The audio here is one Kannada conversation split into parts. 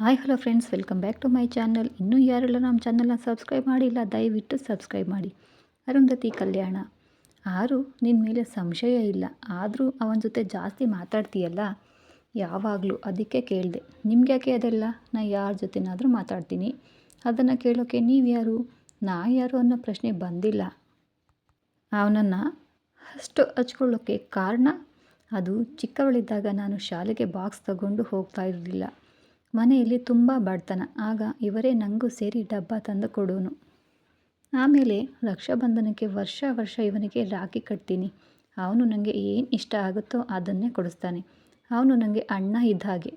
Hi hello friends welcome back to my channel ಇನ್ನೂ ಯಾರೆಲ್ಲ ನಮ್ಮ ಚಾನಲ್ನ ಸಬ್ಸ್ಕ್ರೈಬ್ ಮಾಡಿಲ್ಲ, ದಯವಿಟ್ಟು ಸಬ್ಸ್ಕ್ರೈಬ್ ಮಾಡಿ. ಅರುಂಧತಿ ಕಲ್ಯಾಣ. ಆರು ನಿನ್ನ ಮೇಲೆ ಸಂಶಯ ಇಲ್ಲ. ಆದರೂ ಅವನ ಜೊತೆ ಜಾಸ್ತಿ ಮಾತಾಡ್ತೀಯಲ್ಲ? ಯಾವಾಗಲೂ ಅದಕ್ಕೆ ಕೇಳಿದೆ. ನಿಮ್ಗೆ ಯಾಕೆ ಅದೆಲ್ಲ? ನಾ ಯಾರ ಜೊತೆನಾದರೂ ಮಾತಾಡ್ತೀನಿ. ಅದನ್ನು ಕೇಳೋಕ್ಕೆ ನೀವು ಯಾರು? ನಾ ಯಾರು ಅನ್ನೋ ಪ್ರಶ್ನೆ ಬಂದಿಲ್ಲ. ಅವನನ್ನು ಅಷ್ಟು ಹಚ್ಕೊಳ್ಳೋಕ್ಕೆ ಕಾರಣ? ಅದು ಚಿಕ್ಕವಳಿದ್ದಾಗ ನಾನು ಶಾಲೆಗೆ ಬಾಕ್ಸ್ ತಗೊಂಡು ಹೋಗ್ತಾ ಇರಲಿಲ್ಲ. ಮನೆಯಲ್ಲಿ ತುಂಬ ಬಡತನ. ಆಗ ಇವರೇ ನನಗೂ ಸೇರಿ ಡಬ್ಬ ತಂದು ಕೊಡೋನು. ಆಮೇಲೆ ರಕ್ಷಾಬಂಧನಕ್ಕೆ ವರ್ಷ ವರ್ಷ ಇವನಿಗೆ ರಾಖಿ ಕಟ್ತೀನಿ. ಅವನು ನನಗೆ ಏನು ಇಷ್ಟ ಆಗುತ್ತೋ ಅದನ್ನೇ ಕೊಡಿಸ್ತಾನೆ. ಅವನು ನನಗೆ ಅಣ್ಣ ಇದ್ದ ಹಾಗೆ.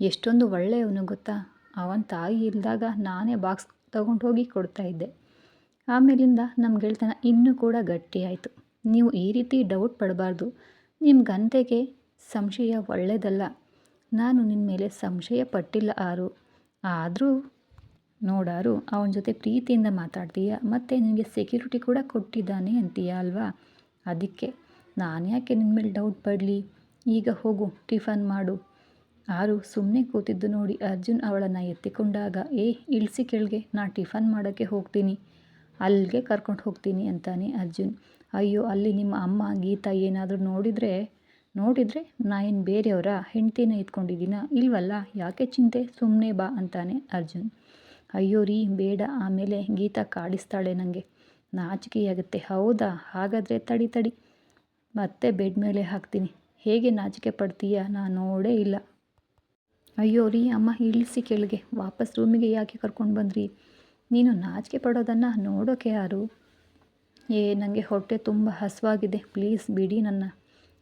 ಎಷ್ಟೊಂದು ಒಳ್ಳೆಯವನು ಗೊತ್ತಾ? ಅವನ ತಾಯಿ ಇಲ್ಲದಾಗ ನಾನೇ ಬಾಕ್ಸ್ ತೊಗೊಂಡು ಹೋಗಿ ಕೊಡ್ತಾಯಿದ್ದೆ ಆಮೇಲಿಂದ ನಮ್ಮ ಗೆಳೆತನ ಇನ್ನೂ ಕೂಡ ಗಟ್ಟಿಯಾಯಿತು ನೀವು ಈ ರೀತಿ ಡೌಟ್ ಪಡಬಾರ್ದು. ನಿಮ್ಮ ಗಂತೆಗೆ ಸಂಶಯ ಒಳ್ಳೆಯದಲ್ಲ ನಾನು ನಿನ್ನ ಮೇಲೆ ಸಂಶಯ ಪಟ್ಟಿಲ್ಲ ಆರು. ಆದರೂ ನೋಡಾರು ಅವನ ಜೊತೆ ಪ್ರೀತಿಯಿಂದ ಮಾತಾಡ್ತೀಯ? ಮತ್ತು ನಿನಗೆ ಸೆಕ್ಯೂರಿಟಿ ಕೂಡ ಕೊಟ್ಟಿದ್ದಾನೆ ಅಂತೀಯ ಅಲ್ವಾ? ಅದಕ್ಕೆ ನಾನು ಯಾಕೆ ನಿನ್ನ ಮೇಲೆ ಡೌಟ್ ಪಡಲಿ? ಈಗ ಹೋಗು, ಟಿಫನ್ ಮಾಡು. ಆರು ಸುಮ್ಮನೆ ಕೂತಿದ್ದು ನೋಡಿ ಅರ್ಜುನ್ ಅವಳನ್ನು ಎತ್ತಿಕೊಂಡಾಗ, ಏ, ಇಳಿಸಿ ಕೆಳಗೆ, ನಾ ಟಿಫನ್ ಮಾಡೋಕ್ಕೆ ಹೋಗ್ತೀನಿ. ಅಲ್ಲಿಗೆ ಕರ್ಕೊಂಡು ಹೋಗ್ತೀನಿ ಅಂತಾನೆ ಅರ್ಜುನ್. ಅಯ್ಯೋ, ಅಲ್ಲಿ ನಿಮ್ಮ ಅಮ್ಮ ಗೀತಾ ಏನಾದರೂ ನೋಡಿದರೆ ನೋಡಿದರೆ ನಾಯಿನ ಬೇರೆಯವರ ಹೆಂಡ್ತಿನ ಎತ್ಕೊಂಡಿದ್ದೀನ ಇಲ್ವಲ್ಲ? ಯಾಕೆ ಚಿಂತೆ? ಸುಮ್ಮನೆ ಬಾ ಅಂತಾನೆ ಅರ್ಜುನ್. ಅಯ್ಯೋ ರೀ, ಬೇಡ. ಆಮೇಲೆ ಗೀತಾ ಕಾಡಿಸ್ತಾಳೆ ನನಗೆ ನಾಚಿಕೆಯಾಗುತ್ತೆ. ಹೌದಾ? ಹಾಗಾದರೆ ತಡಿ ತಡಿ. ಮತ್ತೆ ಬೆಡ್ ಮೇಲೆ ಹಾಕ್ತೀನಿ. ಹೇಗೆ ನಾಚಿಕೆ ಪಡ್ತೀಯ? ನಾನು ನೋಡೇ ಇಲ್ಲ. ಅಯ್ಯೋ ರೀ, ಅಮ್ಮ ಇಳಿಸಿ ಕೆಳಗೆ. ವಾಪಸ್ ರೂಮಿಗೆ ಯಾಕೆ ಕರ್ಕೊಂಡು ಬಂದ್ರಿ? ನೀನು ನಾಚಿಕೆ ಪಡೋದನ್ನು ನೋಡೋಕೆ ಯಾರು? ಏ ನನಗೆ ಹೊಟ್ಟೆ ತುಂಬ ಹಸುವಾಗಿದೆ. ಪ್ಲೀಸ್ ಬಿಡಿ ನನ್ನ.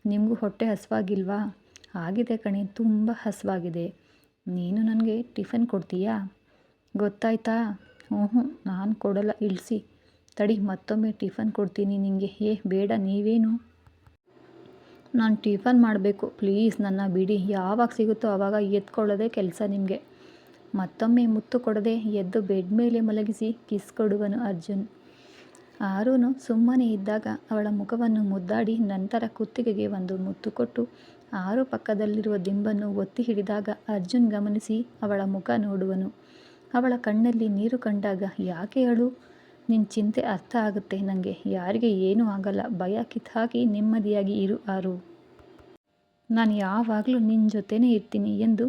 ನಿಮಗೂ ಹೊಟ್ಟೆ ಹಸುವಾಗಿಲ್ವಾ? ಆಗಿದೆ ಕಣೆ, ತುಂಬ ಹಸುವಾಗಿದೆ. ನೀನು ನನಗೆ ಟಿಫನ್ ಕೊಡ್ತೀಯಾ? ಗೊತ್ತಾಯ್ತಾ? ಹ್ಞೂ ನಾನು ಕೊಡಲ್ಲ, ಇಳಿಸಿ. ತಡಿ, ಮತ್ತೊಮ್ಮೆ ಟಿಫನ್ ಕೊಡ್ತೀನಿ ನಿಮಗೆ ಏ, ಬೇಡ, ನೀವೇನು? ನಾನು ಟಿಫನ್ ಮಾಡಬೇಕು. ಪ್ಲೀಸ್ ನನ್ನ ಬಿಡಿ. ಯಾವಾಗ ಸಿಗುತ್ತೋ ಆವಾಗ ಎತ್ಕೊಳ್ಳೋದೇ ಕೆಲಸ ನಿಮಗೆ. ಮತ್ತೊಮ್ಮೆ ಮುತ್ತು ಕೊಡದೆ ಎದ್ದು ಬೆಡ್ ಮೇಲೆ ಮಲಗಿಸಿ ಕಿಸ್ ಕೊಡುವನು ಅರ್ಜುನ್. ಆರೂನು ಸುಮ್ಮನೆ ಇದ್ದಾಗ ಅವಳ ಮುಖವನ್ನು ಮುದ್ದಾಡಿ ನಂತರ ಕುತ್ತಿಗೆಗೆ ಒಂದು ಮುತ್ತು ಕೊಟ್ಟು ಆರು ಪಕ್ಕದಲ್ಲಿರುವ ದಿಂಬನ್ನು ಒತ್ತಿ ಹಿಡಿದಾಗ ಅರ್ಜುನ್ ಗಮನಿಸಿ ಅವಳ ಮುಖ ನೋಡುವನು. ಅವಳ ಕಣ್ಣಲ್ಲಿ ನೀರು ಕಂಡಾಗ, ಯಾಕೆ ಹೇಳು ನಿನ್ನ ಚಿಂತೆ ಅರ್ಥ ಆಗುತ್ತೆ. ನನಗೆ ಯಾರಿಗೆ ಏನೂ ಆಗಲ್ಲ. ಭಯ ಕಿತ್ತಾಕಿ ನೆಮ್ಮದಿಯಾಗಿ ಇರು ಆರು. ನಾನು ಯಾವಾಗಲೂ ನಿನ್ನ ಜೊತೆನೇ ಇರ್ತೀನಿ ಎಂದು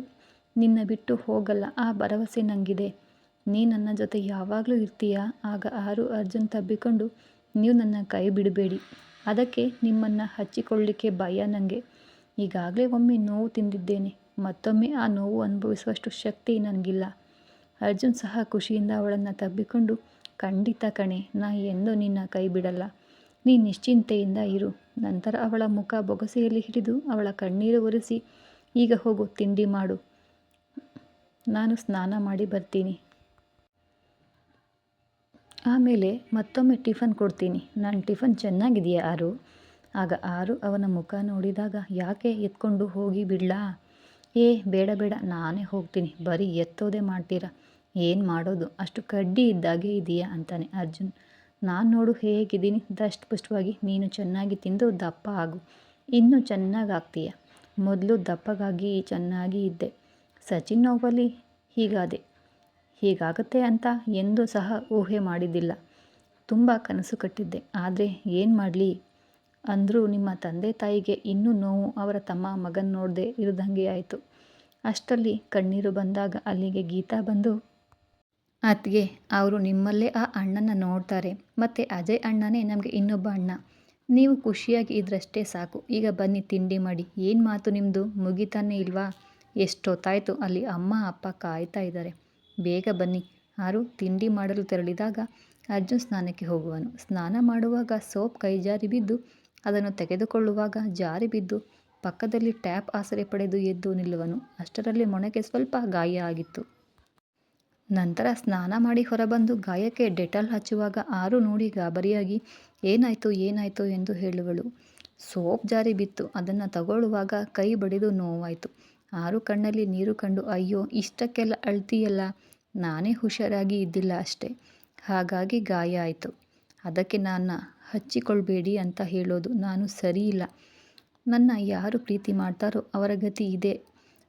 ನಿನ್ನ ಬಿಟ್ಟು ಹೋಗಲ್ಲ. ಆ ಭರವಸೆ ನನಗಿದೆ ನೀ ನನ್ನ ಜೊತೆ ಯಾವಾಗಲೂ ಇರ್ತೀಯ? ಆಗ ಆರು ಅರ್ಜುನ್ ತಬ್ಬಿಕೊಂಡು, ನೀವು ನನ್ನ ಕೈ ಬಿಡಬೇಡಿ. ಅದಕ್ಕೆ ನಿಮ್ಮನ್ನು ಹಚ್ಚಿಕೊಳ್ಳಲಿಕ್ಕೆ ಭಯ ನನಗೆ ಈಗಾಗಲೇ ಒಮ್ಮೆ ನೋವು ತಿಂದಿದ್ದೇನೆ. ಮತ್ತೊಮ್ಮೆ ಆ ನೋವು ಅನುಭವಿಸುವಷ್ಟು ಶಕ್ತಿ ನನಗಿಲ್ಲ. ಅರ್ಜುನ್ ಸಹ ಖುಷಿಯಿಂದ ಅವಳನ್ನು ತಬ್ಬಿಕೊಂಡು, ಖಂಡಿತ ಕಣೆ, ನಾ ಎಂದೂ ನಿನ್ನ ಕೈ ಬಿಡಲ್ಲ. ನೀ ನಿಶ್ಚಿಂತೆಯಿಂದ ಇರು. ನಂತರ ಅವಳ ಮುಖ ಬೊಗಸೆಯಲ್ಲಿ ಹಿಡಿದು ಅವಳ ಕಣ್ಣೀರು ಒರೆಸಿ, ಈಗ ಹೋಗು, ತಿಂಡಿ ಮಾಡು. ನಾನು ಸ್ನಾನ ಮಾಡಿ ಬರ್ತೀನಿ. ಆಮೇಲೆ ಮತ್ತೊಮ್ಮೆ ಟಿಫನ್ ಕೊಡ್ತೀನಿ. ನನ್ನ ಟಿಫನ್ ಚೆನ್ನಾಗಿದೆಯಾ ಆರು? ಆಗ ಆರು ಅವನ ಮುಖ ನೋಡಿದಾಗ ಯಾಕೆ ಎತ್ಕೊಂಡು ಹೋಗಿ ಬಿಡ್ಲಾ? ಏ, ಬೇಡ ಬೇಡ, ನಾನೇ ಹೋಗ್ತೀನಿ. ಬರೀ ಎತ್ತೋದೇ ಮಾಡ್ತೀರಾ? ಏನು ಮಾಡೋದು? ಅಷ್ಟು ಕಡ್ಡಿ ಇದ್ದಾಗೆ ಇದೆಯಾ ಅಂತಾನೆ ಅರ್ಜುನ್. ನಾನು ನೋಡು ಹೇಗಿದ್ದೀನಿ. ದಷ್ಟಪುಷ್ಟವಾಗಿ ನೀನು ಚೆನ್ನಾಗಿ ತಿಂದು ದಪ್ಪ ಆಗು. ಇನ್ನೂ ಚೆನ್ನಾಗಿ ಆಗ್ತೀಯ? ಮೊದಲು ದಪ್ಪಗಾಗಿ ಚೆನ್ನಾಗಿ ಇದ್ದೆ. ಸಚಿನ್ ನೋವಲ್ಲಿ ಹೀಗಾದೆ. ಹೀಗಾಗುತ್ತೆ ಅಂತ ಎಂದೂ ಸಹ ಊಹೆ ಮಾಡಿದ್ದಿಲ್ಲ. ತುಂಬ ಕನಸು ಕಟ್ಟಿದ್ದೆ. ಆದರೆ ಏನು ಮಾಡಲಿ? ಅಂದರೂ ನಿಮ್ಮ ತಂದೆ ತಾಯಿಗೆ ಇನ್ನೂ ನೋವು ಅವರ ತಮ್ಮ ಮಗನ ನೋಡದೆ ಇರದಂಗೆ ಆಯಿತು. ಅಷ್ಟರಲ್ಲಿ ಕಣ್ಣೀರು ಬಂದಾಗ ಅಲ್ಲಿಗೆ ಗೀತಾ ಬಂದು, ಅತ್ತಿಗೆ, ಅವರು ನಿಮ್ಮಲ್ಲೇ ಆ ಅಣ್ಣನ ನೋಡ್ತಾರೆ. ಮತ್ತು ಅಜಯ್ ಅಣ್ಣನೇ ನಮಗೆ ಇನ್ನೊಬ್ಬ ಅಣ್ಣ. ನೀವು ಖುಷಿಯಾಗಿ ಇದ್ರಷ್ಟೇ ಸಾಕು. ಈಗ ಬನ್ನಿ, ತಿಂಡಿ ಮಾಡಿ. ಏನು ಮಾತು ನಿಮ್ಮದು ಮುಗಿತಾನೆ ಇಲ್ವಾ? ಎಷ್ಟೊತ್ತಾಯಿತು ಅಲ್ಲಿ ಅಮ್ಮ, ಅಪ್ಪ ಕಾಯ್ತಾ ಇದ್ದಾರೆ. ಬೇಗ ಬನ್ನಿ. ಆರು ತಿಂಡಿ ಮಾಡಲು ತೆರಳಿದಾಗ ಅರ್ಜುನ್ ಸ್ನಾನಕ್ಕೆ ಹೋಗುವನು. ಸ್ನಾನ ಮಾಡುವಾಗ ಸೋಪ್ ಕೈ ಜಾರಿ ಬಿದ್ದು ಅದನ್ನು ತೆಗೆದುಕೊಳ್ಳುವಾಗ ಜಾರಿ ಬಿದ್ದು ಪಕ್ಕದಲ್ಲಿ ಟ್ಯಾಪ್ ಆಸರೆ ಪಡೆದು ಎದ್ದು ನಿಲ್ಲುವನು. ಅಷ್ಟರಲ್ಲಿ ಮೊಣಕ್ಕೆ ಸ್ವಲ್ಪ ಗಾಯ ಆಗಿತ್ತು. ನಂತರ ಸ್ನಾನ ಮಾಡಿ ಹೊರಬಂದು ಗಾಯಕ್ಕೆ ಡೆಟಾಲ್ ಹಚ್ಚುವಾಗ ಆರು ನೋಡಿ ಗಾಬರಿಯಾಗಿ, ಏನಾಯಿತು ಏನಾಯಿತು? ಎಂದು ಹೇಳುವಳು. ಸೋಪ್ ಜಾರಿ ಬಿತ್ತು. ಅದನ್ನು ತಗೊಳ್ಳುವಾಗ ಕೈ ಬಡಿದು ನೋವಾಯಿತು. ಆರು ಕಣ್ಣಲ್ಲಿ ನೀರು ಕಂಡು, ಅಯ್ಯೋ, ಇಷ್ಟಕ್ಕೆಲ್ಲ ಅಳ್ತೀಯಲ್ಲ? ನಾನೇ ಹುಷಾರಾಗಿ ಇದ್ದಿಲ್ಲ ಅಷ್ಟೇ. ಹಾಗಾಗಿ ಗಾಯ ಆಯಿತು. ಅದಕ್ಕೆ ನಾನು ಹಚ್ಚಿಕೊಳ್ಬೇಡಿ ಅಂತ ಹೇಳೋದು ನಾನು ಸರಿ ಇಲ್ಲ. ನನ್ನ ಯಾರು ಪ್ರೀತಿ ಮಾಡ್ತಾರೋ ಅವರ ಗತಿ ಇದೆ.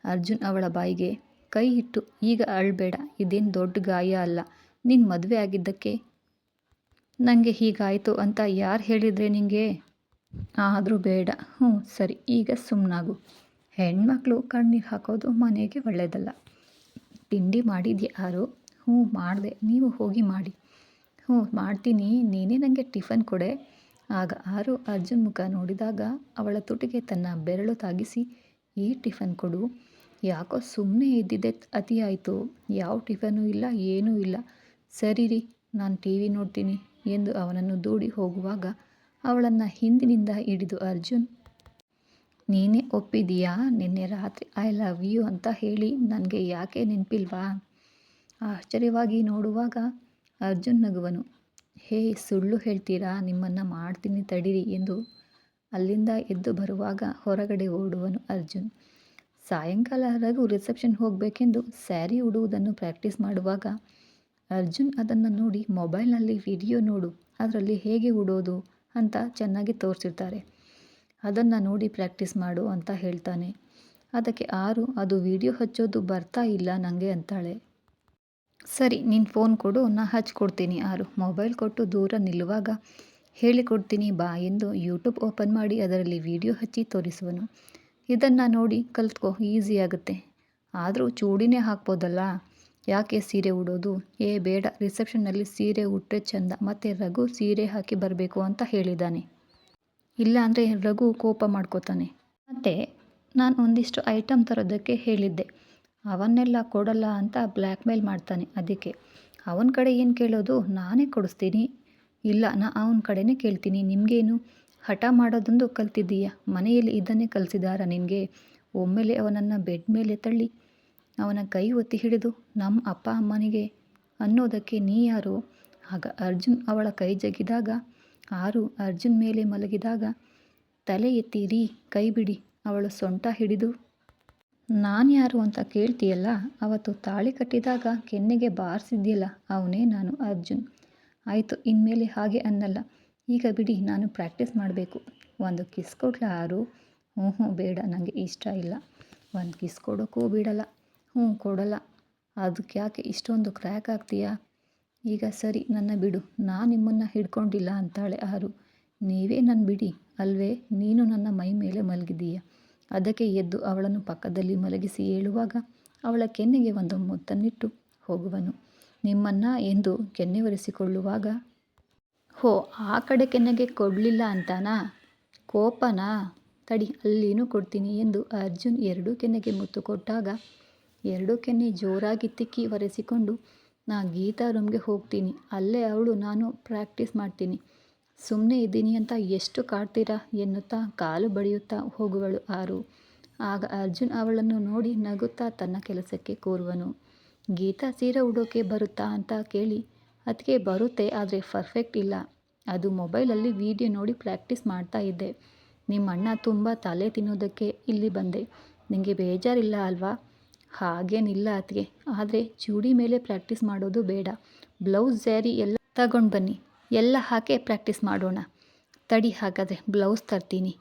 ಅರ್ಜುನ್ ಅವಳ ಬಾಯಿಗೆ ಕೈ ಇಟ್ಟು, ಈಗ ಅಳ್ಬೇಡ, ಇದೇನು ದೊಡ್ಡ ಗಾಯ ಅಲ್ಲ. ನಿನ್ನ ಮದುವೆ ಆಗಿದ್ದಕ್ಕೆ ನನಗೆ ಹೀಗಾಯಿತು ಅಂತ ಯಾರು ಹೇಳಿದರೆ ನಿನಗೆ ಆದರೂ ಬೇಡ. ಹ್ಞೂ ಸರಿ, ಈಗ ಸುಮ್ಮನಾಗು ಹೆಣ್ಮಕ್ಳು ಕಣ್ಣೀರು ಹಾಕೋದು ಮನೆಗೆ ಒಳ್ಳೆಯದಲ್ಲ ತಿಂಡಿ ಮಾಡಿದ್ಯಾ ಯಾರು? ಹ್ಞೂ, ಮಾಡಿದೆ. ನೀವು ಹೋಗಿ ಮಾಡಿ. ಹ್ಞೂ, ಮಾಡ್ತೀನಿ. ನೀನೇ ನನಗೆ ಟಿಫನ್ ಕೊಡೆ. ಆಗ ಆರು ಅರ್ಜುನ್ ಮುಖ ನೋಡಿದಾಗ ಅವಳ ತುಟಿಗೆ ತನ್ನ ಬೆರಳು ತಾಗಿಸಿ, ಈ ಟಿಫನ್ ಕೊಡು. ಯಾಕೋ ಸುಮ್ಮನೆ ಇದ್ದಿದ್ದೆ ಅತಿಯಾಯಿತು ಯಾವ ಟಿಫನೂ ಇಲ್ಲ, ಏನೂ ಇಲ್ಲ. ಸರಿ ರೀ, ನಾನು ಟಿ ವಿ ನೋಡ್ತೀನಿ ಎಂದು ಅವನನ್ನು ದೂಡಿ ಹೋಗುವಾಗ ಅವಳನ್ನು ಹಿಂದಿನಿಂದ ಹಿಡಿದು ಅರ್ಜುನ್ ನೀನೇ ಒಪ್ಪಿದೀಯಾ? ನಿನ್ನೆ ರಾತ್ರಿ ಐ ಲವ್ ಯು ಅಂತ ಹೇಳಿ ನನಗೆ ಯಾಕೆ ನೆನಪಿಲ್ವಾ? ಆಶ್ಚರ್ಯವಾಗಿ ನೋಡುವಾಗ ಅರ್ಜುನ್ ನಗುವನು. ಹೇ, ಸುಳ್ಳು ಹೇಳ್ತೀರಾ? ನಿಮ್ಮನ್ನು ಮಾಡ್ತೀನಿ ತಡೀರಿ ಎಂದು ಅಲ್ಲಿಂದ ಎದ್ದು ಬರುವಾಗ ಹೊರಗಡೆ ಓಡುವನು ಅರ್ಜುನ್. ಸಾಯಂಕಾಲ ರಘು ರಿಸೆಪ್ಷನ್ ಹೋಗಬೇಕೆಂದು ಸ್ಯಾರಿ ಉಡುವುದನ್ನು ಪ್ರಾಕ್ಟೀಸ್ ಮಾಡುವಾಗ ಅರ್ಜುನ್ ಅದನ್ನು ನೋಡಿ ಮೊಬೈಲ್ನಲ್ಲಿ ವಿಡಿಯೋ ನೋಡು, ಅದರಲ್ಲಿ ಹೇಗೆ ಉಡೋದು ಅಂತ ಚೆನ್ನಾಗಿ ತೋರಿಸಿರ್ತಾರೆ. ಅದನ್ನು ನೋಡಿ ಪ್ರಾಕ್ಟೀಸ್ ಮಾಡು ಅಂತ ಹೇಳ್ತಾನೆ. ಅದಕ್ಕೆ ಆರು, ಅದು ವಿಡಿಯೋ ಹಚ್ಚೋದು ಬರ್ತಾ ಇಲ್ಲ ನನಗೆ ಅಂತಾಳೆ. ಸರಿ ನಿನ್ನ ಫೋನ್ ಕೊಡು, ನಾ ಹಚ್ಕೊಡ್ತೀನಿ ಆರು. ಮೊಬೈಲ್ ಕೊಟ್ಟು ದೂರ ನಿಲ್ಲುವಾಗ ಹೇಳಿಕೊಡ್ತೀನಿ ಬಾ ಎಂದು ಯೂಟ್ಯೂಬ್ ಓಪನ್ ಮಾಡಿ ಅದರಲ್ಲಿ ವಿಡಿಯೋ ಹಚ್ಚಿ ತೋರಿಸುವನು. ಇದನ್ನು ನೋಡಿ ಕಲ್ತ್ಕೋ ಈಸಿ ಆಗುತ್ತೆ. ಆದರೂ ಚೂಡಿನೇ ಹಾಕ್ಬೋದಲ್ಲ? ಯಾಕೆ ಸೀರೆ ಉಡೋದು? ಏ, ಬೇಡ ರಿಸೆಪ್ಷನ್ನಲ್ಲಿ ಸೀರೆ ಉಟ್ಟರೆ ಚಂದ, ಮತ್ತು ರಘು ಸೀರೆ ಹಾಕಿ ಬರಬೇಕು ಅಂತ ಹೇಳಿದ್ದಾನೆ ಇಲ್ಲ ಅಂದರೆ ರಘು ಕೋಪ ಮಾಡ್ಕೋತಾನೆ. ಮತ್ತು ನಾನು ಒಂದಿಷ್ಟು ಐಟಮ್ ತರೋದಕ್ಕೆ ಹೇಳಿದ್ದೆ. ಅವನ್ನೆಲ್ಲ ಕೊಡಲ್ಲ ಅಂತ ಬ್ಲ್ಯಾಕ್ ಮೇಲ್ ಮಾಡ್ತಾನೆ ಅದಕ್ಕೆ. ಅವನ ಕಡೆ ಏನು ಕೇಳೋದು? ನಾನೇ ಕೊಡಿಸ್ತೀನಿ. ಇಲ್ಲ, ನಾ ಅವನ ಕಡೆನೇ ಕೇಳ್ತೀನಿ. ನಿಮಗೇನು ಹಠ ಮಾಡೋದೊಂದು ಕಲ್ತಿದ್ದೀಯ? ಮನೆಯಲ್ಲಿ ಇದನ್ನೇ ಕಲಿಸಿದಾರ ನಿನಗೆ? ಒಮ್ಮೆಲೆ ಅವನನ್ನು ಬೆಡ್ ಮೇಲೆ ತಳ್ಳಿ. ಅವನ ಕೈ ಒತ್ತಿ ಹಿಡಿದು ನಮ್ಮ ಅಪ್ಪ ಅಮ್ಮನಿಗೆ ಅನ್ನೋದಕ್ಕೆ ನೀ ಯಾರು? ಆಗ ಅರ್ಜುನ್ ಅವಳ ಕೈ ಜಗಿದಾಗ ಆರು ಅರ್ಜುನ್ ಮೇಲೆ ಮಲಗಿದಾಗ, ತಲೆ ಎತ್ತಿ ರೀ ಕೈ ಬಿಡಿ, ಅವಳು ಸೊಂಟ ಹಿಡಿದು. ನಾನು ಯಾರು ಅಂತ ಕೇಳ್ತೀಯಲ್ಲ, ಅವತ್ತು ತಾಳಿ ಕಟ್ಟಿದಾಗ ಕೆನ್ನೆಗೆ ಬಾರಿಸಿದ್ಯಲ್ಲ, ಅವನೇ ನಾನು ಅರ್ಜುನ್. ಆಯಿತು, ಇನ್ಮೇಲೆ ಹಾಗೆ ಅನ್ನಲ್ಲ. ಈಗ ಬಿಡಿ, ನಾನು ಪ್ರಾಕ್ಟೀಸ್ ಮಾಡಬೇಕು. ಒಂದು ಕಿಸ್ ಕೊಡ್ಲಾ ಆರು? ಹ್ಞೂ ಹ್ಞೂ ಬೇಡ ನನಗೆ ಇಷ್ಟ ಇಲ್ಲ. ಒಂದು ಕಿಸ್ ಕೊಡೋಕ್ಕೂ ಬಿಡಲ್ಲ. ಹ್ಞೂ ಕೊಡಲ್ಲ. ಅದಕ್ಕೆ ಯಾಕೆ ಇಷ್ಟೊಂದು ಕ್ರ್ಯಾಕ್ ಆಗ್ತೀಯಾ? ಈಗ ಸರಿ, ನನ್ನ ಬಿಡು. ನಾನು ನಿಮ್ಮನ್ನು ಹಿಡ್ಕೊಂಡಿಲ್ಲ ಅಂತಾಳೆ ಆರು ನೀವೇ ನನ್ನ ಬಿಡಿ. ಅಲ್ವೇ? ನೀನು ನನ್ನ ಮೈ ಮೇಲೆ ಮಲಗಿದೀಯ ಅದಕ್ಕೆ ಎದ್ದು ಅವಳನ್ನು ಪಕ್ಕದಲ್ಲಿ ಮಲಗಿಸಿ ಹೇಳುವಾಗ ಅವಳ ಕೆನ್ನೆಗೆ ಒಂದು ಮುತ್ತನ್ನಿಟ್ಟು ಹೋಗುವನು. ನಿಮ್ಮನ್ನ ಎಂದು ಕೆನ್ನೆ ಒರೆಸಿಕೊಳ್ಳುವಾಗ ಹೋ, ಆ ಕಡೆ ಕೆನ್ನೆಗೆ ಕೊಡಲಿಲ್ಲ ಅಂತಾನಾ? ಕೋಪನಾ? ತಡಿ, ಅಲ್ಲಿನೂ ಕೊಡ್ತೀನಿ ಎಂದು ಅರ್ಜುನ್ ಎರಡೂ ಕೆನ್ನೆಗೆ ಮುತ್ತು ಕೊಟ್ಟಾಗ, ಎರಡೂ ಕೆನ್ನೆ ಜೋರಾಗಿ ತಿಕ್ಕಿ ಒರೆಸಿಕೊಂಡು ನಾ ಗೀತಾ ರೂಮ್ಗೆ ಹೋಗ್ತೀನಿ. ಅಲ್ಲೇ ಅವಳು ನಾನು ಪ್ರಾಕ್ಟೀಸ್ ಮಾಡ್ತೀನಿ. ಸುಮ್ಮನೆ ಇದ್ದೀನಿ ಅಂತ ಎಷ್ಟು ಕಾಡ್ತೀರಾ ಎನ್ನುತ್ತಾ ಕಾಲು ಬಡಿಯುತ್ತಾ ಹೋಗುವಳು ಆರು. ಆಗ ಅರ್ಜುನ್ ಅವಳನ್ನು ನೋಡಿ ನಗುತ್ತಾ ತನ್ನ ಕೆಲಸಕ್ಕೆ ಕೂರುವನು. ಗೀತಾ ಸೀರೆ ಉಡೋಕೆ ಬರುತ್ತಾ ಅಂತ ಕೇಳಿ ಅದಕ್ಕೆ ಬರುತ್ತೆ, ಆದರೆ ಪರ್ಫೆಕ್ಟ್ ಇಲ್ಲ. ಅದು ಮೊಬೈಲಲ್ಲಿ ವಿಡಿಯೋ ನೋಡಿ ಪ್ರಾಕ್ಟೀಸ್ ಮಾಡ್ತಾ ಇದ್ದೆ. ನಿಮ್ಮ ಅಣ್ಣ ತುಂಬ ತಲೆ ತಿನ್ನೋದಕ್ಕೆ ಇಲ್ಲಿ ಬಂದೆ. ನಿಮಗೆ ಬೇಜಾರಿಲ್ಲ ಅಲ್ವಾ? ಹಾಗೇನಿಲ್ಲ ಅದಕ್ಕೆ ಆದರೆ ಚೂಡಿ ಮೇಲೆ ಪ್ರಾಕ್ಟೀಸ್ ಮಾಡೋದು ಬೇಡ. ಬ್ಲೌಸ್ ಸ್ಯಾರಿ ಎಲ್ಲ ತಗೊಂಡು ಬನ್ನಿ. ಎಲ್ಲ ಹಾಕೇ ಪ್ರಾಕ್ಟೀಸ್ ಮಾಡೋಣ. ತಡಿ ಹಾಗಾದರೆ ಬ್ಲೌಸ್ ತರ್ತೀನಿ.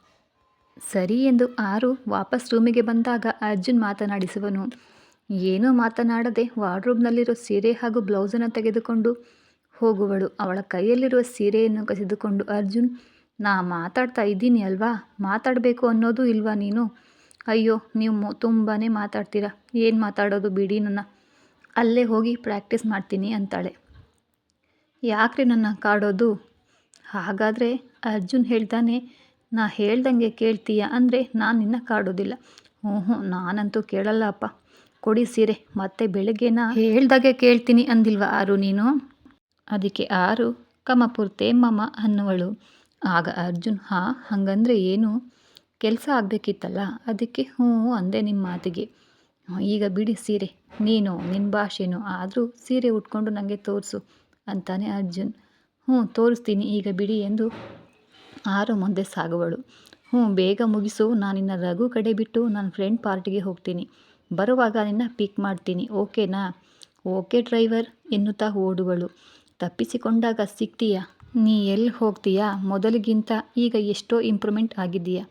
ಸರಿ ಎಂದು ಆರು ವಾಪಸ್ ರೂಮಿಗೆ ಬಂದಾಗ ಅರ್ಜುನ್ ಮಾತನಾಡಿಸುವನು. ಏನೂ ಮಾತನಾಡದೆ ವಾರ್ಡ್ರೂಬ್ನಲ್ಲಿರೋ ಸೀರೆ ಹಾಗೂ ಬ್ಲೌಸನ್ನು ತೆಗೆದುಕೊಂಡು ಹೋಗುವಳು. ಅವಳ ಕೈಯಲ್ಲಿರುವ ಸೀರೆಯನ್ನು ಕಸಿದುಕೊಂಡು ಅರ್ಜುನ್, ನಾ ಮಾತಾಡ್ತಾ ಇದ್ದೀನಿ ಅಲ್ವಾ? ಮಾತಾಡಬೇಕು ಅನ್ನೋದು ಇಲ್ವಾ ನೀನು? ಅಯ್ಯೋ, ನೀವು ತುಂಬಾ ಮಾತಾಡ್ತೀರಾ. ಏನು ಮಾತಾಡೋದು ಬಿಡಿ ನನ್ನ. ಅಲ್ಲೇ ಹೋಗಿ ಪ್ರಾಕ್ಟೀಸ್ ಮಾಡ್ತೀನಿ ಅಂತಾಳೆ. ಯಾಕ್ರಿ ನನ್ನ ಕಾಡೋದು? ಹಾಗಾದರೆ ಅರ್ಜುನ್ ಹೇಳ್ತಾನೆ ನಾ ಹೇಳ್ದಂಗೆ ಕೇಳ್ತೀಯ? ಅಂದರೆ, ನಾನು ನಿನ್ನ ಕಾಡೋದಿಲ್ಲ. ಹ್ಞೂ ಹ್ಞೂ ನಾನಂತೂ ಕೇಳಲ್ಲ ಅಪ್ಪ ಕೊಡಿ ಸೀರೆ, ಮತ್ತೆ ಬೆಳಗ್ಗೆನ ಹೇಳ್ದಾಗೆ ಕೇಳ್ತೀನಿ ಅಂದಿಲ್ವ ಆರು ನೀನು? ಅದಕ್ಕೆ ಆರು ಕಮಪುರ್ತೆ ಮಮ ಅನ್ನುವಳು. ಆಗ ಅರ್ಜುನ್, ಹಾಂ, ಹಾಗಂದ್ರೆ ಏನು? ಕೆಲಸ ಆಗಬೇಕಿತ್ತಲ್ಲ, ಅದಕ್ಕೆ ಹ್ಞೂ ಅಂದೆ ನಿಮ್ಮ ಮಾತಿಗೆ. ಈಗ ಬಿಡಿ ಸೀರೆ, ನೀನು ನಿನ್ನ ಭಾಷೆನೋ, ಆದರೂ ಸೀರೆ ಉಟ್ಕೊಂಡು ನನಗೆ ತೋರಿಸು ಅಂತಾನೆ ಅರ್ಜುನ್. ಹ್ಞೂ, ತೋರಿಸ್ತೀನಿ ಈಗ ಬಿಡಿ ಎಂದು ಆರು ಮುಂದೆ ಸಾಗುವಳು. ಹ್ಞೂ, ಬೇಗ ಮುಗಿಸು, ನಾನಿನ್ನ ರಘು ಕಡೆ ಬಿಟ್ಟು ನನ್ನ ಫ್ರೆಂಡ್ ಪಾರ್ಟಿಗೆ ಹೋಗ್ತೀನಿ. ಬರುವಾಗ ನಿನ್ನ ಪಿಕ್ ಮಾಡ್ತೀನಿ ಓಕೆನಾ ಓಕೆ ಡ್ರೈವರ್ ಎನ್ನುತ್ತಾ ಓಡುವಳು. ತಪ್ಪಿಸಿಕೊಂಡಾಗ ಸಿಗ್ತೀಯಾ ನೀ ಎಲ್ಲಿ ಹೋಗ್ತೀಯಾ? ಮೊದಲಿಗಿಂತ ಈಗ ಎಷ್ಟೋ ಇಂಪ್ರೂವ್ಮೆಂಟ್ ಆಗಿದೆಯಾ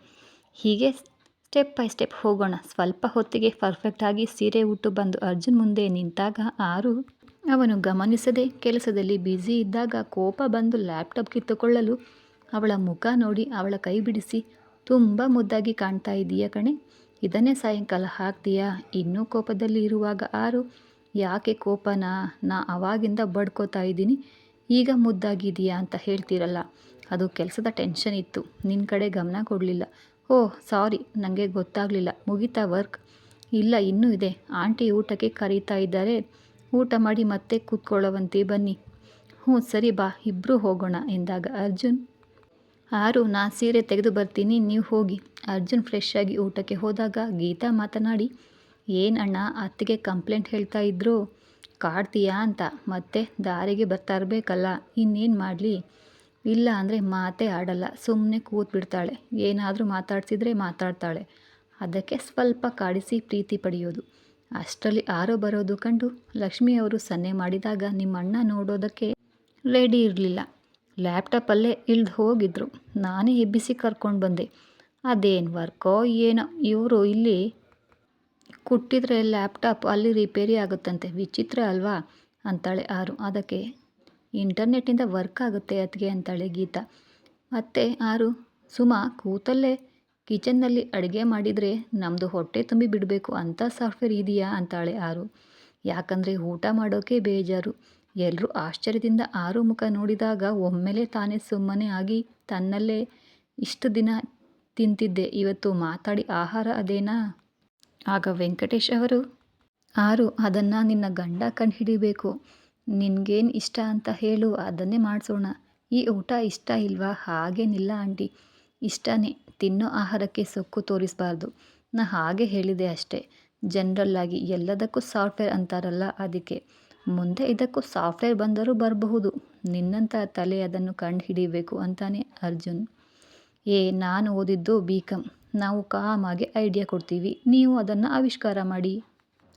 ಹೀಗೆ ಸ್ಟೆಪ್ ಬೈ ಸ್ಟೆಪ್ ಹೋಗೋಣ. ಸ್ವಲ್ಪ ಹೊತ್ತಿಗೆ ಪರ್ಫೆಕ್ಟಾಗಿ ಸೀರೆ ಉಟ್ಟು ಬಂದು ಅರ್ಜುನ್ ಮುಂದೆ ನಿಂತಾಗ ಆರು ಅವನು ಗಮನಿಸದೆ ಕೆಲಸದಲ್ಲಿ ಬ್ಯುಸಿ ಇದ್ದಾಗ ಕೋಪ ಬಂದು ಲ್ಯಾಪ್ಟಾಪ್ ಕಿತ್ತುಕೊಳ್ಳಲು ಅವಳ ಮುಖ ನೋಡಿ ಅವಳ ಕೈ ಬಿಡಿಸಿ, ತುಂಬ ಮುದ್ದಾಗಿ ಕಾಣ್ತಾ ಇದೀಯ ಕಣೆ. ಇದನ್ನೇ ಸಾಯಂಕಾಲ ಹಾಕ್ತೀಯಾ? ಇನ್ನೂ ಕೋಪದಲ್ಲಿ ಇರುವಾಗ ಆರು, ಯಾಕೆ ಕೋಪನಾ? ನಾ ಅವಾಗಿಂದ ಬಡ್ಕೋತಾ ಇದ್ದೀನಿ. ಈಗ ಮುದ್ದಾಗಿದೆಯಾ ಅಂತ ಹೇಳ್ತೀರಲ್ಲ. ಅದು ಕೆಲಸದ ಟೆನ್ಷನ್ ಇತ್ತು. ನಿನ್ನ ಕಡೆ ಗಮನ ಕೊಡಲಿಲ್ಲ. ಓಹ್ ಸಾರಿ. ನನಗೆ ಗೊತ್ತಾಗಲಿಲ್ಲ. ಮುಗಿತಾ ವರ್ಕ್? ಇಲ್ಲ, ಇನ್ನೂ ಇದೆ. ಆಂಟಿ ಊಟಕ್ಕೆ ಕರೀತಾ ಇದ್ದಾರೆ. ಊಟ ಮಾಡಿ ಮತ್ತೆ ಕೂತ್ಕೊಳ್ಳೋವಂತೆ ಬನ್ನಿ. ಹ್ಞೂ, ಸರಿ ಬಾ ಇಬ್ಬರೂ ಹೋಗೋಣ ಎಂದಾಗ ಅರ್ಜುನ್. ಆರು, ನಾ ಸೀರೆ ತೆಗೆದು ಬರ್ತೀನಿ, ನೀವು ಹೋಗಿ. ಅರ್ಜುನ್ ಫ್ರೆಶ್ ಆಗಿ ಊಟಕ್ಕೆ ಹೋದಾಗ ಗೀತಾ ಮಾತನಾಡಿ, ಏನು ಅಣ್ಣ, ಅತ್ತಿಗೆ ಕಂಪ್ಲೇಂಟ್ ಹೇಳ್ತಾ ಇದ್ರು? ಕಾಡ್ತೀಯಾ ಅಂತ. ಮತ್ತೆ ದಾರಿಗೆ ಬರ್ತಾ ಇರಬೇಕಲ್ಲ. ಇನ್ನೇನು ಮಾಡಲಿ? ಇಲ್ಲ ಅಂದರೆ ಮಾತೇ ಆಡಲ್ಲ ಸುಮ್ಮನೆ ಕೂತ್ಬಿಡ್ತಾಳೆ. ಏನಾದರೂ ಮಾತಾಡ್ಸಿದ್ರೆ ಮಾತಾಡ್ತಾಳೆ. ಅದಕ್ಕೆ ಸ್ವಲ್ಪ ಕಾಡಿಸಿ ಪ್ರೀತಿ ಪಡೆಯೋದು. ಅಷ್ಟರಲ್ಲಿ ಆರೋ ಬರೋದು ಕಂಡು ಲಕ್ಷ್ಮಿಯವರು ಸನ್ನೆ ಮಾಡಿದಾಗ ನಿಮ್ಮ ಅಣ್ಣ ನೋಡೋದಕ್ಕೆ ರೆಡಿ ಇರಲಿಲ್ಲ. ಲ್ಯಾಪ್ಟಾಪಲ್ಲೇ ಇಳ್ದು ಹೋಗಿದ್ರು. ನಾನೇ ಎಬ್ಬಿಸಿ ಕರ್ಕೊಂಡು ಬಂದೆ. ಅದೇನು ವರ್ಕೋ ಏನೋ, ಇವರು ಇಲ್ಲಿ ಕುಟ್ಟಿದ್ರೆ ಲ್ಯಾಪ್ಟಾಪ್ ಅಲ್ಲಿ ರಿಪೇರಿ ಆಗುತ್ತಂತೆ. ವಿಚಿತ್ರ ಅಲ್ವಾ? ಅಂತಾಳೆ ಆರು. ಅದಕ್ಕೆ ಇಂಟರ್ನೆಟ್ಟಿಂದ ವರ್ಕ್ ಆಗುತ್ತೆ ಅದಕ್ಕೆ ಅಂತಾಳೆ ಗೀತಾ. ಮತ್ತು ಆರು, ಸುಮಾ ಕೂತಲ್ಲೇ ಕಿಚನ್ನಲ್ಲಿ ಅಡುಗೆ ಮಾಡಿದರೆ ನಮ್ಮದು ಹೊಟ್ಟೆ ತುಂಬಿ ಬಿಡಬೇಕು ಅಂಥ ಸಾಫ್ಟ್ವೇರ್ ಇದೆಯಾ ಅಂತಾಳೆ ಆರು. ಯಾಕಂದರೆ ಊಟ ಮಾಡೋಕೆ ಬೇಜಾರು. ಎಲ್ಲರೂ ಆಶ್ಚರ್ಯದಿಂದ ಆರು ಮುಖ ನೋಡಿದಾಗ ಒಮ್ಮೆಲೆ ತಾನೇ ಸುಮ್ಮನೆ ಆಗಿ ತನ್ನಲ್ಲೇ ಇಷ್ಟು ದಿನ ತಿಂತಿದ್ದೆ, ಇವತ್ತು ಮಾತಾಡಿ ಆಹಾರ ಅದೇನಾ? ಆಗ ವೆಂಕಟೇಶ್ ಅವರು, ಆರು, ಅದನ್ನು ನಿನ್ನ ಗಂಡ ಕಂಡು ಹಿಡಿಬೇಕು ನಿನಗೇನು ಇಷ್ಟ ಅಂತ ಹೇಳು, ಅದನ್ನೇ ಮಾಡಿಸೋಣ. ಈ ಊಟ ಇಷ್ಟ ಇಲ್ವಾ? ಹಾಗೇನಿಲ್ಲ ಆಂಟಿ. ಇಷ್ಟನೇ. ತಿನ್ನೋ ಆಹಾರಕ್ಕೆ ಸೊಕ್ಕು ತೋರಿಸಬಾರ್ದು. ನಾ ಹಾಗೆ ಹೇಳಿದೆ ಅಷ್ಟೇ. ಜನ್ರಲ್ಲಾಗಿ ಎಲ್ಲದಕ್ಕೂ ಸಾಫ್ಟ್ವೇರ್ ಅಂತಾರಲ್ಲ ಅದಕ್ಕೆ. ಮುಂದೆ ಇದಕ್ಕೂ ಸಾಫ್ಟ್ವೇರ್ ಬಂದರೂ ಬರಬಹುದು. ನಿನ್ನಂಥ ತಲೆ ಅದನ್ನು ಕಂಡು ಹಿಡಿಬೇಕು ಅಂತಾನೆ ಅರ್ಜುನ್. ಏ, ನಾನು ಓದಿದ್ದು ಬಿ ಕಮ್ ನಾವು ಕಾಮಾಗಿ ಐಡಿಯಾ ಕೊಡ್ತೀವಿ. ನೀವು ಅದನ್ನು ಆವಿಷ್ಕಾರ ಮಾಡಿ.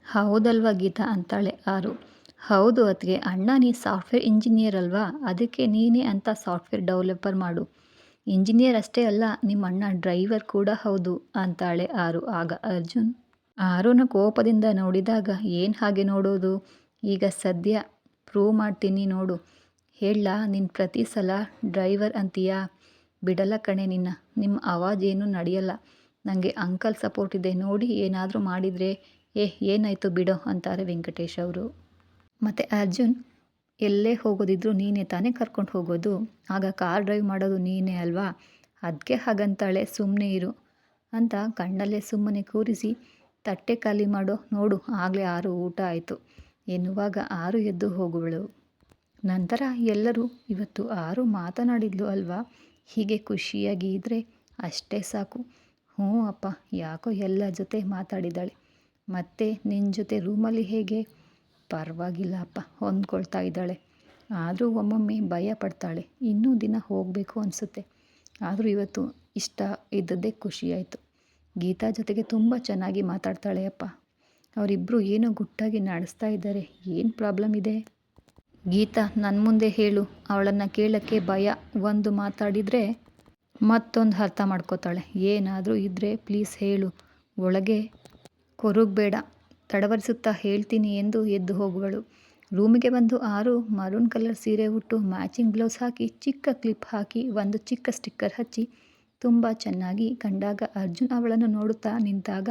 ಹೌದಲ್ವಾ ಗೀತಾ ಅಂತಾಳೆ ಆರು. ಹೌದು ಅದಕ್ಕೆ ಅಣ್ಣ ನೀ ಸಾಫ್ಟ್ವೇರ್ ಇಂಜಿನಿಯರ್ ಅಲ್ವಾ? ಅದಕ್ಕೆ ನೀನೇ ಅಂತ ಸಾಫ್ಟ್ವೇರ್ ಡೆವಲಪರ್ ಮಾಡು. ಇಂಜಿನಿಯರ್ ಅಷ್ಟೇ ಅಲ್ಲ ನಿಮ್ಮ ಅಣ್ಣ ಡ್ರೈವರ್ ಕೂಡ ಹೌದು, ಅಂತಾಳೆ ಆರು. ಆಗ ಅರ್ಜುನ್, ಆರುನ ಕೋಪದಿಂದ ನೋಡಿದಾಗ ಏನು ಹಾಗೆ ನೋಡೋದು? ಈಗ ಸದ್ಯ ಪ್ರೂವ್ ಮಾಡ್ತೀನಿ ನೋಡು. ಹೇಳ ನಿನ್ನ ಪ್ರತಿ ಸಲ ಡ್ರೈವರ್ ಅಂತೀಯಾ? ಬಿಡಲ್ಲ ಕಣೆ ನಿನ್ನ ನಿಮ್ಮ ಆವಾಜೇನು ನಡೆಯಲ್ಲ. ನನಗೆ ಅಂಕಲ್ ಸಪೋರ್ಟ್ ಇದೆ, ನೋಡಿ ಏನಾದರೂ ಮಾಡಿದರೆ, ಏ, ಏನಾಯಿತು ಬಿಡೋ, ಅಂತಾರೆ ವೆಂಕಟೇಶ್ ಅವರು. ಮತ್ತು ಅರ್ಜುನ್, ಎಲ್ಲೇ ಹೋಗೋದಿದ್ರು ನೀನೇ ತಾನೇ ಕರ್ಕೊಂಡು ಹೋಗೋದು. ಆಗ ಕಾರ್ ಡ್ರೈವ್ ಮಾಡೋದು ನೀನೇ ಅಲ್ವಾ? ಅದಕ್ಕೆ ಹಾಗಂತಾಳೆ ಸುಮ್ಮನೆ ಇರು ಅಂತ ಕಣ್ಣಲ್ಲೇ ಸುಮ್ಮನೆ ಕೂರಿಸಿ ತಟ್ಟೆ ಖಾಲಿ ಮಾಡೋ, ನೋಡು, ಆಗಲೇ ಆರು ಊಟ ಆಯಿತು. ಎನ್ನುವಾಗ ಆರು ಎದ್ದು ಹೋಗುವಳು. ನಂತರ ಎಲ್ಲರೂ ಇವತ್ತು ಆರು ಮಾತನಾಡಿದ್ಲು ಅಲ್ವಾ? ಹೀಗೆ ಖುಷಿಯಾಗಿ ಇದ್ದರೆ ಅಷ್ಟೇ ಸಾಕು. ಹ್ಞೂ ಅಪ್ಪ, ಯಾಕೋ ಎಲ್ಲ ಜೊತೆ ಮಾತಾಡಿದ್ದಾಳೆ. ಮತ್ತೆ ನಿನ್ನ ಜೊತೆ ರೂಮಲ್ಲಿ ಹೇಗೆ? ಪರವಾಗಿಲ್ಲ ಅಪ್ಪ ಹೊಂದ್ಕೊಳ್ತಾ ಇದ್ದಾಳೆ. ಆದರೂ ಒಮ್ಮೊಮ್ಮೆ ಭಯ ಪಡ್ತಾಳೆ. ಇನ್ನೂ ದಿನ ಹೋಗಬೇಕು ಅನಿಸುತ್ತೆ. ಆದರೂ ಇವತ್ತು ಇಷ್ಟ ಇದ್ದದ್ದೇ ಖುಷಿಯಾಯಿತು ಗೀತಾ ಜೊತೆಗೆ ತುಂಬ ಚೆನ್ನಾಗಿ ಮಾತಾಡ್ತಾಳೆ ಅಪ್ಪ. ಅವರಿಬ್ಬರು ಏನೋ ಗುಟ್ಟಾಗಿ ನಡೆಸ್ತಾ ಇದ್ದಾರೆ. ಏನು ಪ್ರಾಬ್ಲಮ್ ಇದೆ? ಗೀತಾ ನನ್ನ ಮುಂದೆ ಹೇಳು. ಅವಳನ್ನು ಕೇಳೋಕ್ಕೆ ಭಯ. ಒಂದು ಮಾತಾಡಿದರೆ ಮತ್ತೊಂದು ಅರ್ಥ ಮಾಡ್ಕೋತಾಳೆ. ಏನಾದರೂ ಇದ್ದರೆ ಪ್ಲೀಸ್ ಹೇಳು. ಒಳಗೆ ಕೊರುಗಬೇಡ. ತಡವರಿಸುತ್ತಾ ಹೇಳ್ತೀನಿ ಎಂದು ಎದ್ದು ಹೋಗುವಳು. ರೂಮಿಗೆ ಬಂದು ಆರು ಮರೂನ್ ಕಲರ್ ಸೀರೆ ಉಟ್ಟು ಮ್ಯಾಚಿಂಗ್ ಬ್ಲೌಸ್ ಹಾಕಿ ಚಿಕ್ಕ ಕ್ಲಿಪ್ ಹಾಕಿ ಒಂದು ಚಿಕ್ಕ ಸ್ಟಿಕ್ಕರ್ ಹಚ್ಚಿ ತುಂಬ ಚೆನ್ನಾಗಿ ಕಂಡಾಗ ಅರ್ಜುನ್ ಅವಳನ್ನು ನೋಡುತ್ತಾ ನಿಂತಾಗ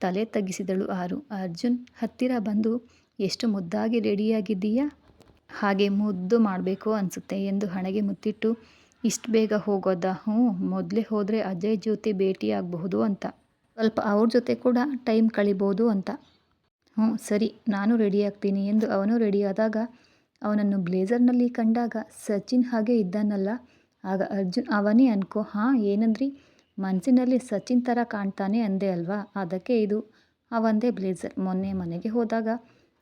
ತಲೆ ತಗ್ಗಿಸಿದಳು ಆರು. ಅರ್ಜುನ್, ಹತ್ತಿರ ಬಂದು, ಎಷ್ಟು ಮುದ್ದಾಗಿ ರೆಡಿಯಾಗಿದ್ದೀಯಾ? ಹಾಗೆ ಮುದ್ದು ಮಾಡಬೇಕು ಅನಿಸುತ್ತೆ ಎಂದು ಹಣೆಗೆ ಮುತ್ತಿಟ್ಟು, ಇಷ್ಟು ಬೇಗ ಹೋಗೋದಾ? ಹ್ಞೂ, ಮೊದಲೇ ಹೋದರೆ ಅಜಯ್ ಜ್ಯೋತಿ ಭೇಟಿಯಾಗಬಹುದು ಅಂತ. ಸ್ವಲ್ಪ ಅವ್ರ ಜೊತೆ ಕೂಡ ಟೈಮ್ ಕಳಿಬೋದು ಅಂತ. ಹ್ಞೂ, ಸರಿ, ನಾನು ರೆಡಿ ಆಗ್ತೀನಿ ಎಂದು ಅವನು ರೆಡಿಯಾದಾಗ ಅವನನ್ನು ಬ್ಲೇಸರ್ನಲ್ಲಿ ಕಂಡಾಗ ಸಚಿನ್ ಹಾಗೆ ಇದ್ದಾನಲ್ಲ. ಆಗ ಅರ್ಜುನ್, ಅವನೇ ಅನ್ಕೋ, ಹಾಂ, ಏನಂದ್ರಿ? ಮನಸ್ಸಿನಲ್ಲಿ ಸಚಿನ್ ಥರ ಕಾಣ್ತಾನೆ ಅಂದೆ ಅಲ್ವಾ? ಅದಕ್ಕೆ ಇದು. ಅವಂದೇ ಬ್ಲೇಸರ್ ಮೊನ್ನೆ ಮನೆಗೆ ಹೋದಾಗ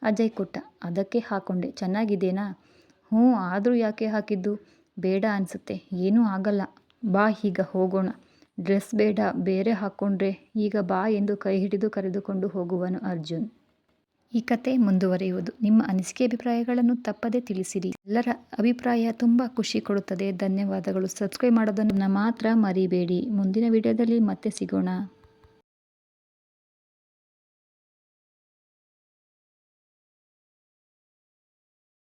ಅಜಯ್ ಕೊಟ್ಟ. ಅದಕ್ಕೆ ಹಾಕೊಂಡೆ. ಚೆನ್ನಾಗಿದೆನಾ ಹ್ಞೂ, ಆದರೂ ಯಾಕೆ ಹಾಕಿದ್ದು? ಬೇಡ ಅನಿಸುತ್ತೆ. ಏನೂ ಆಗಲ್ಲ. ಬಾ, ಈಗ ಹೋಗೋಣ. ಡ್ರೆಸ್ ಬೇಡ, ಬೇರೆ ಹಾಕ್ಕೊಂಡ್ರೆ ಈಗ ಬಾ ಎಂದು ಕೈ ಹಿಡಿದು ಕರೆದುಕೊಂಡು ಹೋಗುವನು ಅರ್ಜುನ್. ಈ ಕತೆ ಮುಂದುವರಿಯುವುದು. ನಿಮ್ಮ ಅನಿಸಿಕೆ ಅಭಿಪ್ರಾಯಗಳನ್ನು ತಪ್ಪದೇ ತಿಳಿಸಿರಿ. ಎಲ್ಲರ ಅಭಿಪ್ರಾಯ ತುಂಬ ಖುಷಿ ಕೊಡುತ್ತದೆ. ಧನ್ಯವಾದಗಳು. ಸಬ್ಸ್ಕ್ರೈಬ್ ಮಾಡೋದನ್ನು ಮಾತ್ರ ಮರಿಬೇಡಿ. ಮುಂದಿನ ವಿಡಿಯೋದಲ್ಲಿ ಮತ್ತೆ ಸಿಗೋಣ.